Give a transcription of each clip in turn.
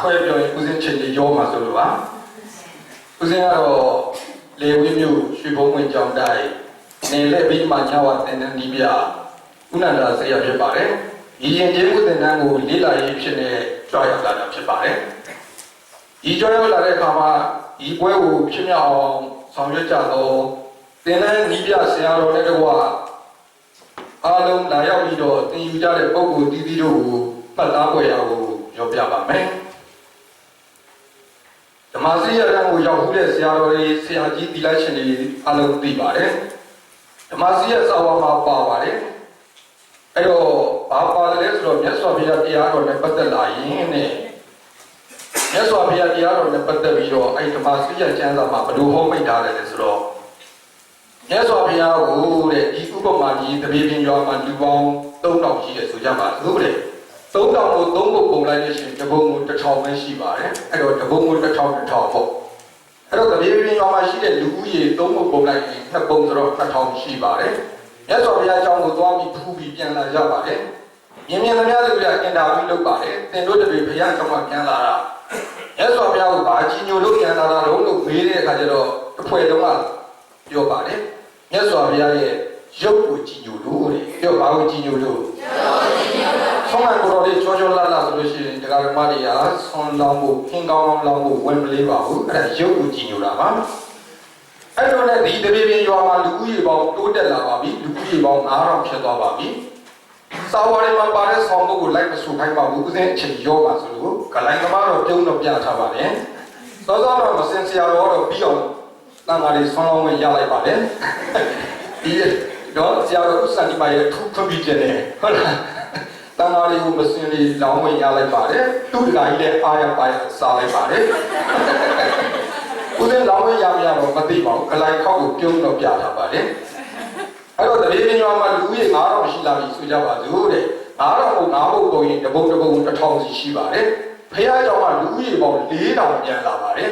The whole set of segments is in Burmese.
ခွဲပြောရင်ဦးစင်းချင်းကြီးရောမှာဆိုလို့ပါဦးစင်းကတော့လေဝင်းမျိုးရွှေဘုံဝင်ကြောင်းတိုင်းနေလက်ပြီးမှညဝတင်တဲ့နီးပြဥနန္ဒာဆရာဖြစ်ပါတယ်။ဒီရင်ကျေးဥတင်တန်းကိုလေးလာရေးဖြစ်နေကြွရောက်လာတာဖြစ်ပါတယ်။ဒီကြွရောက်လာတဲ့အခါမှာဒီပွဲကိုဖြစ်မြောက်အောင်ဆောင်ရွက်ကြတော့တင်တဲ့နီးပြဆရာတော်နဲ့တကွာအားလုံးလာရောက်ပြီးတော့သင်ယူကြတဲ့ပုံကိုတီးတီးတို့ကိုမှတ်သားပွဲရကိုပြောပြပါမယ်။ဓ မ္မစရိယတန်းကိုရောက်မှုတဲ့ဆရာတော်တွေဆရာကြီးတိလိုက်ရှင်တွေအားလုံးသိပါတယ်။ဓမ္မစရိယစာဝါမှာပါပါတယ်။အဲ့တော့ဘာပါတယ်လဲဆိုတော့မြတ်စွာဘုရားတရားတော်နဲ့ပတ်သက်လာရင်နဲ့မြတ်စွာဘုရားတရားတော်နဲ့ပတ်သက်ပြီးတော့အဲ့ဓမ္မစရိယကျမ်းစာမှာဘယ်လိုဟောမိတ်ထားတယ်လဲဆိုတော့မြတ်စွာဘုရားကိုတဲ့ဒီဥပမာကြီးတပိပင်ရွာမှာလူပေါင်း3000ရှိတယ်ဆိုကြပါစို့တဲ့ 3000ကို3ပုတ်ပုံလိုက်လို့ရှိရင်တပုံကို1000ပဲရှိပါတယ်အဲ့တော့တပုံကို1000 1000ပေါ့အဲ့တော့တပိပင်ရွာမှာရှိတဲ့လူဦးရေ3ပုတ်ပုံလိုက်ရင်2ပုံဆိုတော့2000ရှိပါတယ်မြတ်စွာဘုရားအကြောင်းကိုသွားပြီးဖူးပြီးပြန်လာကြပါတယ်မြင်မြင်သမျှသူကအင်တာဗျူးလုပ်ပါတယ်သင်တို့တပိဘုရားကျောင်းမှာပြန်လာတာမြတ်စွာဘုရားကိုဘာကြီးညိုလို့ပြန်လာတာလို့လို့မေးတဲ့အခါကျတော့တစ်ဖွဲ့လုံးကပြောပါတယ်မြတ်စွာဘုရားရဲ့ရုပ်ကိုကြည်ညိုလို့တဲ့ပြောဘာကိုကြည်ညိုလို့ ဆုံးမကိုယ်တော်လေးချောချောလာလာဆိုလို့ရှိရင်တရားဓမ္မတွေကဆွန်လောင်းဖို့ခင်းကောင်းကောင်းလောင်းဖို့ဝင်မလေးပါဘူးအဲ့ဒါရုပ်ကိုကြည်ညိုတာပါအဲ့တော့လည်းဒီတပိပင်ရွာမှာလူဦးရေပေါင်းတိုးတက်လာပါပြီလူဦးရေပေါင်း9000ဖြစ်သွားပါပြီစာဝါရီမှာပါတဲ့ဆောင်းပုဒ်ကိုလိုက်မဆူခိုင်းပါဘူးဦးစင်းအချိန်ရောပါဆိုလို့ကလိုင်းသမားတော့ပြုံးတော့ပြထားပါတယ်စောစောတော့မစင်စရာတော့ပြီးအောင်တန်ဃာတွေဆွမ်းလောင်းဝင်ရလိုက်ပါတယ်ဒီတော့ဆရာတော်ဦးစန္ဒီပါရဲ့ထူးထွန်းပြီးကျနေဟုတ်လား တန်ဃာတွေကိုမစင်လေးလောင်းဝင်ရလိုက်ပါတယ်သူ့တကာကြီးလည်းအားရပါစားလိုက်ပါတယ်ဦးဇင်းလောင်းဝင်ရမရတော့မသိပါဘူးခလိုက်ခေါက်ကိုပြုံးတော့ပြလာပါတယ်အဲ့တော့တရေပညာမှာလူကြီး9000ရှိလာပြီဆိုကြပါစို့တဲ့9000ကို9ဘုံပုံရင်တပုံတပုံ1000စီရှိပါတယ်ဖះကြောင့်ကလူကြီးပေါင်း4000ပြန်လာပါတယ်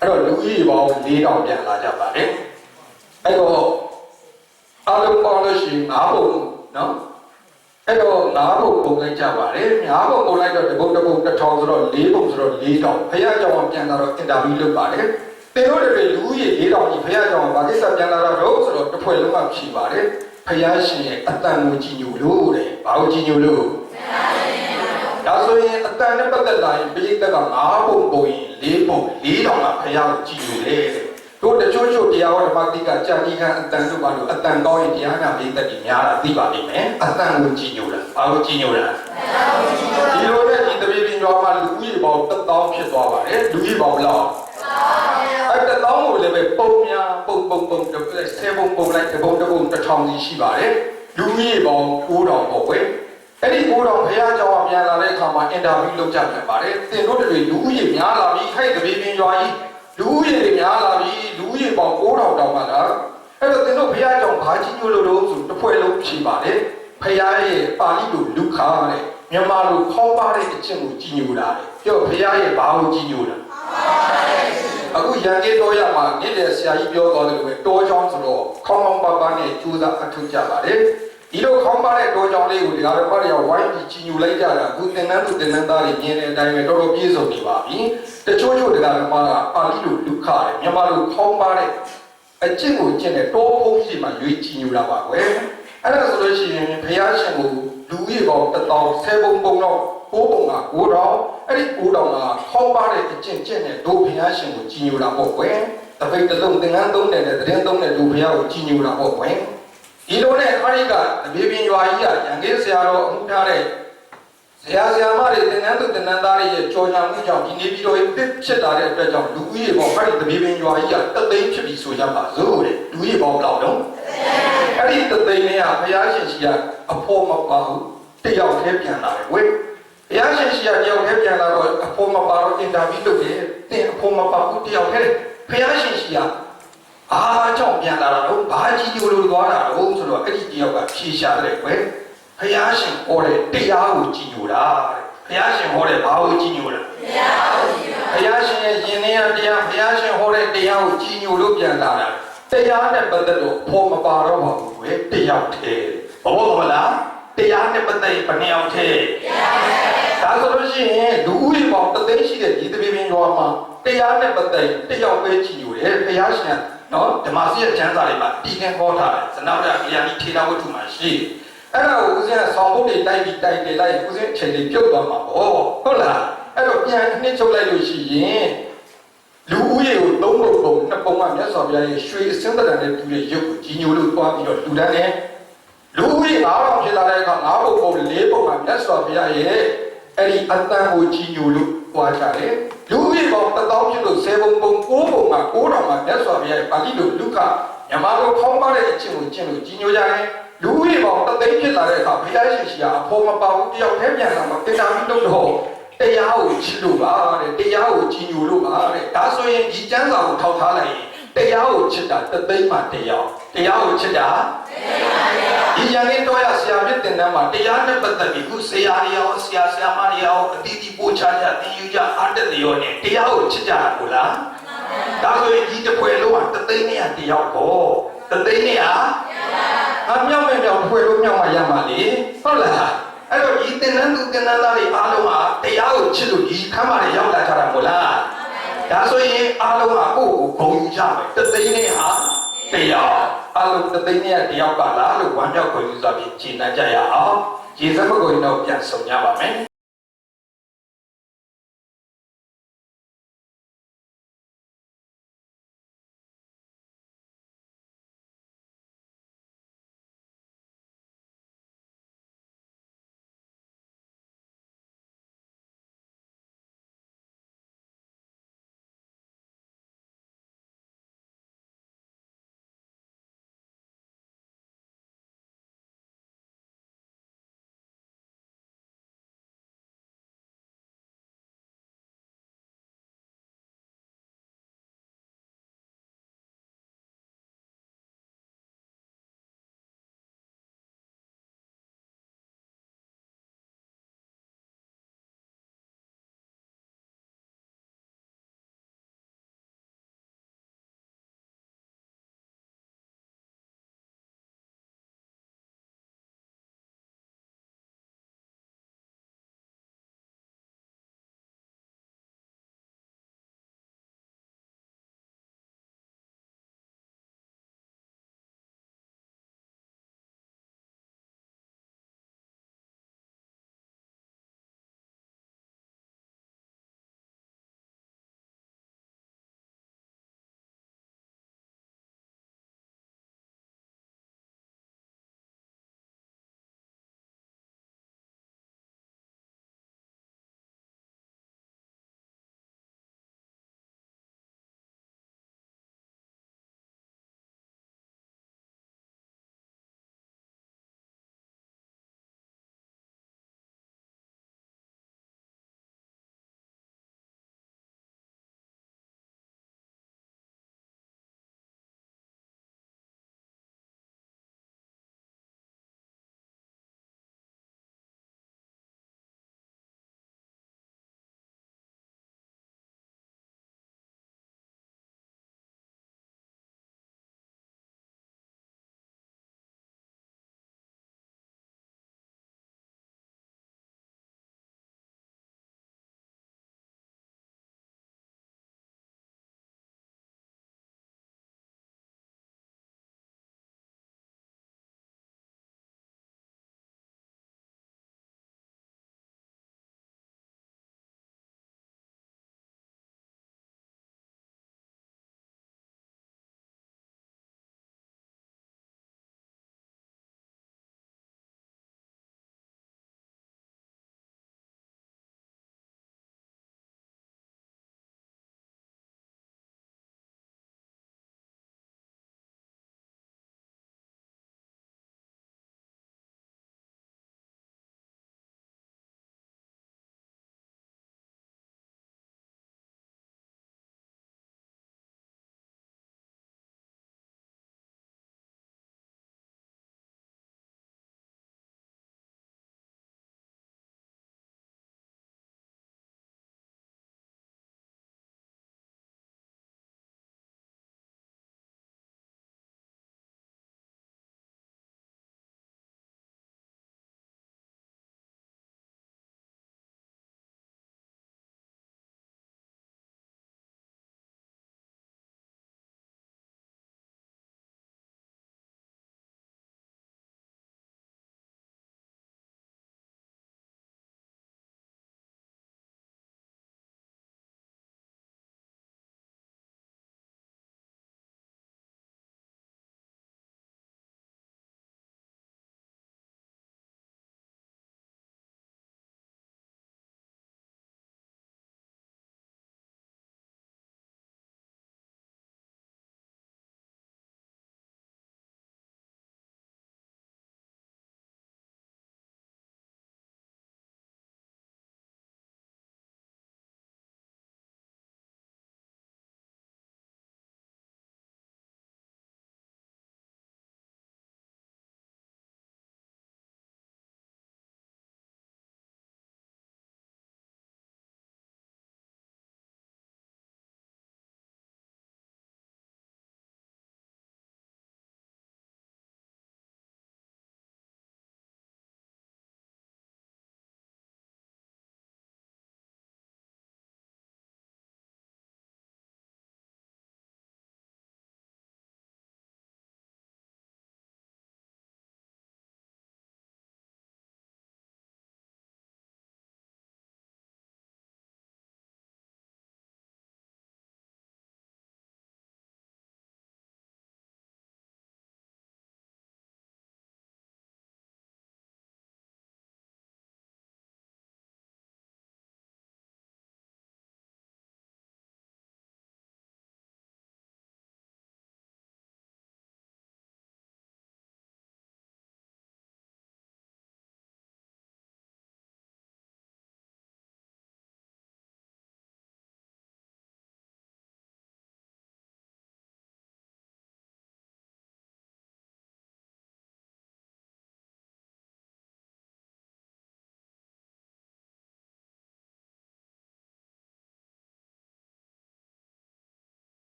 အဲ့တော့လူကြီးပေါင်း4000ပြန်လာကြပါတယ်အဲ့တော့အားလုံးပေါင်းလို့ရှိရင်9ဘုံနော် အဲ့တော့ငါးပုံပုံလိုက်ကြပါတယ်ငါးပုံပုံလိုက်တော့တစ်ပုံတစ်ပုံတစ်ထောင်ဆိုတော့၄ပုံဆိုတော့၄တောင်ဖခင်ကြောင့်ပြန်လာတော့အင်တာဗျူးလုပ်ပါတယ်သင်တို့တွေလူကြီး၄တောင်ကြီးဖခင်ကြောင့်ဗာကိစ္စပြန်လာတော့ဆိုတော့တစ်ဖွဲ့လုံးကဖြီးပါတယ်ဖခင်ရှင်ရဲ့အတန်ကိုကြီးညိုလို့တဲ့ဘာကိုကြီးညိုလို့ဒါဆိုရင်အတန်နဲ့ပတ်သက်လာရင်ပိဋကက၅ပုံပုံရင်၄ပုံ၄တောင်ကဖခင်ကိုကြီးညိုတယ် တို့တချို့ချို့တရားဝဓမ္မတိကကြာကြီးခံအတန်တို့ပါလို့အတန်ကောင်းရင်တရားနာပိဋကတိများတာသိပါလိမ့်မယ်အတန်ကိုကြည်ညိုတာဘာကိုကြည်ညိုတာဒီလိုနဲ့ဒီတပိပင်ရွာမှာလူဦးရေပေါင်း1000ဖြစ်သွားပါတယ်လူကြီးပေါင်းဘယ်လောက်အဲ့တသောင်းကိုလည်းပဲပုံများပုံပုံပုံဆယ်ပုံပုံလိုက်တပုံတပုံတစ်ထောင်စီရှိပါတယ်လူကြီးပေါင်း9000ပေါ့ကွယ်အဲ့ဒီ9000ဘုရားကျောင်းကပြန်လာတဲ့အခါမှာအင်တာဗျူးလုပ်ကြပြန်ပါတယ်သင်တို့တွေလူကြီးများလာပြီဟဲ့တပိပင်ရွာကြီး လူကြီးတွေများလာပြီလူကြီးပေါင်း9000တောင်မှလားအဲ့တော့သင်တို့ဘုရားကျောင်းဘာကြီးညို့လို့လို့ဆိုတစ်ဖွဲ့လုံးဖြေပါတယ်ဖခင်ရဲ့ပါဠိလိုလူခါတဲ့မြန်မာလိုခေါ်ပါတဲ့အကျင့်ကိုကြီးညိုတာတဲ့ပြောဖခင်ရဲ့ဘာကိုကြီးညိုတာအခုရန်ကေတော်ရမှာနေတဲ့ဆရာကြီးပြောတော်တယ်လို့ပဲတောချောင်းဆိုတော့ခေါင်းခေါင်းပါပါနဲ့ကျူးစားအထုတ်ကြပါတယ် ဒီလိုခေါင်းပါတဲ့တောချောင်းလေးကိုဒီကားတော့ဘာတွေကဝိုင်းပြီးကြီးညိုလိုက်ကြတာအခုသင်္ကန်းသူသင်္ကန်းသားတွေမြင်တဲ့အတိုင်းပဲတော်တော်ပြည့်စုံနေပါပြီတချို့ချို့ဒီကားတော့ပါဠိလိုလူခါတယ်မြန်မာလိုခေါင်းပါတဲ့အကျင့်ကိုကျင့်တဲ့တောဖုံးရှိမှရွေးကြီးညိုတာပါကွယ်အဲ့ဒါဆိုလို့ရှိရင်ဘုရားရှင်ကိုလူကြီးပေါင်းတစ်တောင်ဆယ်ပုံပုံတော့ကိုးပုံကကိုးတောင်အဲ့ဒီကိုးတောင်ကခေါင်းပါတဲ့အကျင့်ကျင့်တဲ့ဒုဘုရားရှင်ကိုကြီးညိုတာပေါ့ကွယ်တပိတ်တစ်လုံးသင်္ကန်းသုံးတယ်နဲ့သတင်းသုံးတဲ့ဒုဘုရားကိုကြီးညိုတာပေါ့ကွယ် ဒီလိုနဲ့အရိကတပေပင်ရွာကြီးကရန်ကင်းဆရာတော်အမှုထားတဲ့ဆရာဆရာမတွေသင်္ကန်းသူသင်္ကန်းသားတွေရဲ့ကြော်ညာမှုကြောင့်ဒီနေပြီးတော့တစ်ဖြစ်လာတဲ့အတွက်ကြောင့်လူကြီးပေါင်းအဲ့ဒီတပေပင်ရွာကြီးကတသိန်းဖြစ်ပြီးဆိုကြပါစို့တဲ့လူကြီးပေါင်းဘယ်လောက်တော့အဲ့ဒီတသိန်းနဲ့ကဘုရားရှင်ရှိကအဖို့မပါဘူးတယောက်တည်းပြန်လာတယ်ဝေးဘုရားရှင်ရှိကတယောက်တည်းပြန်လာတော့အဖို့မပါတော့အင်တာဗျူးလုပ်တယ်တင်အဖို့မပါဘူးတယောက်တည်းဘုရားရှင်ရှိက အားကြောင့်ပြန်လာတော့ဘာကြီးညိုလို့သွားတာတော့ဆိုတော့အဲ့ဒီတယောက်ကဖြေရှာတယ်ကွယ်ဘုရားရှင်ဟောတဲ့တရားကိုကြီးညိုတာတဲ့ဘုရားရှင်ဟောတဲ့ဘာကိုကြီးညိုတာဘုရားရှင်ရဲ့ယင်နေရတရားဘုရားရှင်ဟောတဲ့တရားကိုကြီးညိုလို့ပြန်လာတာတရားနဲ့ပတ်သက်လို့ဖော်မပါတော့ပါဘူးကွယ်တယောက်တည်းဘောဘောမလားတရားနဲ့ပတ်သက်ဘယ်နှယောက်တည်းတရားနဲ့ဒါဆိုလို့ရှိရင်လူဦးရေပေါင်းတသိန်းရွာမှာတရားနဲ့ပတ်သက်တယောက်ပဲကြည်ညိုတယ်ဘုရားရှင် နော်ဓမ္မစီရဲ့ကျမ်းစာတွေမှာဒီကံဟောထားတယ်ဇနဝရဘုရားကြီးထေရဝတ္ထုမှာရှိတယ်အဲ့ဒါကိုဦးဇင်းကဆောင်းဖို့တွေတိုက်ပြီးတိုက်တယ်လိုက်ဦးဇင်းအချိန်လေးပြုတ်သွားမှာပေါ့ဟုတ်လားအဲ့တော့ပြန်နှိမ့်ချုပ်လိုက်လို့ရှိရင်လူဦးရေကိုသုံးလို့ပုံနှစ်ပုံကမြတ်စွာဘုရားရဲ့ရွှေအစင်းတရံနဲ့တူတဲ့ရုပ်ကိုကြီးညိုလို့တွားပြီးတော့လူတန်းနဲ့လူဦးရေ9000ဖြစ်လာတဲ့အခါ9ပုံပုံ4ပုံကမြတ်စွာဘုရားရဲ့အဲ့ဒီအတန်ကိုကြီးညိုလို့တွားကြတယ် လူဦးရေပေါင်း1000ဖြစ်လို့10ပုံပုံ9ပုံက9000မှာမြတ်စွာဘုရားရဲ့ပါဠိလိုလူကမြန်မာလိုခေါင်းပါတဲ့အချင်းကိုကျင့်လို့ကြီးညိုကြတယ်လူဦးရေပေါင်းတသိန်းဖြစ်လာတဲ့အခါဘုရားရှင်ရှိကအဖို့မပါဘူးတယောက်တည်းပြန်လာမှာတေတာပြီးတော့တရားကိုချစ်လို့ပါတဲ့တရားကိုကြီးညိုလို့ပါတဲ့ဒါဆိုရင်ဒီကျမ်းစာကိုထောက်ထားလိုက်ရင် တရားကိုချစ်တာတသိန်းမှတရားတရားကိုချစ်တာဒီရန်လေးတော့ရဆရာမြင့်တင်တန်းမှာတရားနဲ့ပတ်သက်ပြီးခုဆရာတွေရောဆရာဆရာမတွေရောအတီးတီးပို့ချကြသင်ယူကြအားတက်တွေရောနဲ့တရားကိုချစ်ကြတာကိုလားဒါဆိုရင်ဒီတစ်ပွဲလုံးကတသိန်းနဲ့တရားကိုတသိန်းနဲ့ဟာအမြောက်မဲ့မြောက်တစ်ပွဲလုံးမြောက်မှရမှာလေဟုတ်လားအဲ့တော့ဒီတင်နန်းသူတင်နန်းသားတွေအားလုံးဟာတရားကိုချစ်လို့ဒီခမ်းမတွေရောက်လာကြတာမို့လား ဒါဆိုရင်အားလုံးကကိုယ့်ကိုဂုဏ်ယူကြမယ်တသိန်းနဲ့ဟာတရားအားလုံးတသိန်းနဲ့တရားပါလားလို့ဝမ်းမြောက်ခွင့်ယူစွာဖြင့်ရှင်းတတ်ကြရအောင်ရေစက်မကိုရင်တော့ပြန်ဆောင်ကြပါမယ်